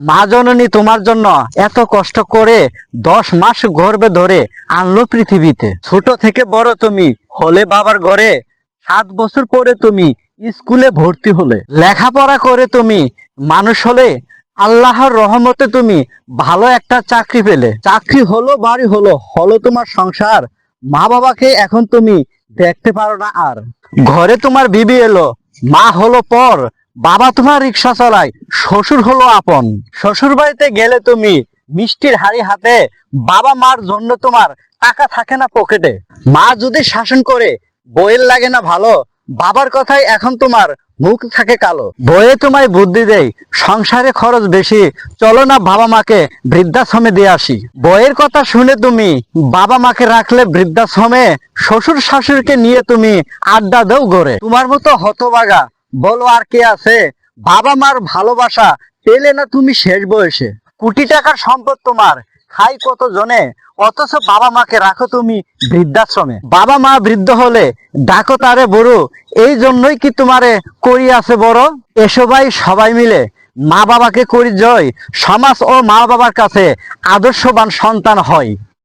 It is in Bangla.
মা জননী তোমার জন্য এত কষ্ট করে দশ মাস গর্বে ধরে আনলো পৃথিবীতে। ছোট থেকে বড় তুমি, হলে বাবার ঘরে সাত বছর পরে তুমি স্কুলে ভর্তি হলে। লেখাপড়া করে তুমি মানুষ হলে আল্লাহর রহমতে তুমি ভালো একটা চাকরি পেলে। চাকরি হলো, বাড়ি হলো হলো তোমার সংসার। মা বাবাকে এখন তুমি দেখতে পারো না আর। ঘরে তোমার বিবি এলো, মা হলো পর। বাবা তোমার রিক্সা চালায়, শ্বশুর হলো আপন। শ্বশুর বাড়িতে গেলে তুমি মিষ্টির হাড়ি হাতে বাবা মার জন্য তোমার টাকা থাকে না পকেটে। মা যদি শাসন করে, বইয়ের লাগে না ভালো, বাবার কথাই এখন তোমার মুখ থাকে কালো। বইয়ে তোমায় বুদ্ধি দেয় সংসারে খরচ বেশি, চলো না বাবা মাকে বৃদ্ধাশ্রমে দিয়ে আসি। বইয়ের কথা শুনে তুমি বাবা মাকে রাখলে বৃদ্ধাশ্রমে, শ্বশুর শাশুড়িকে নিয়ে তুমি আড্ডা দাও গড়ে তোমার মতো হতবাগা বলো আর কে আছে? বাবা মার ভালোবাসা পেলে না তুমি শেষ বয়সে? কোটি টাকার সম্পদ তোমার, খাই কত জনে অথচ বাবা মাকে রাখো তুমি বৃদ্ধাশ্রমে। বাবা মা বৃদ্ধ হলে ডাকো তারে বড়, এই জন্যই কি তোমারে করি আছে বড়? এসবাই সবাই মিলে, মা বাবাকে করি জয়। সমাজ ও মা বাবার কাছে আদর্শবান সন্তান হয়।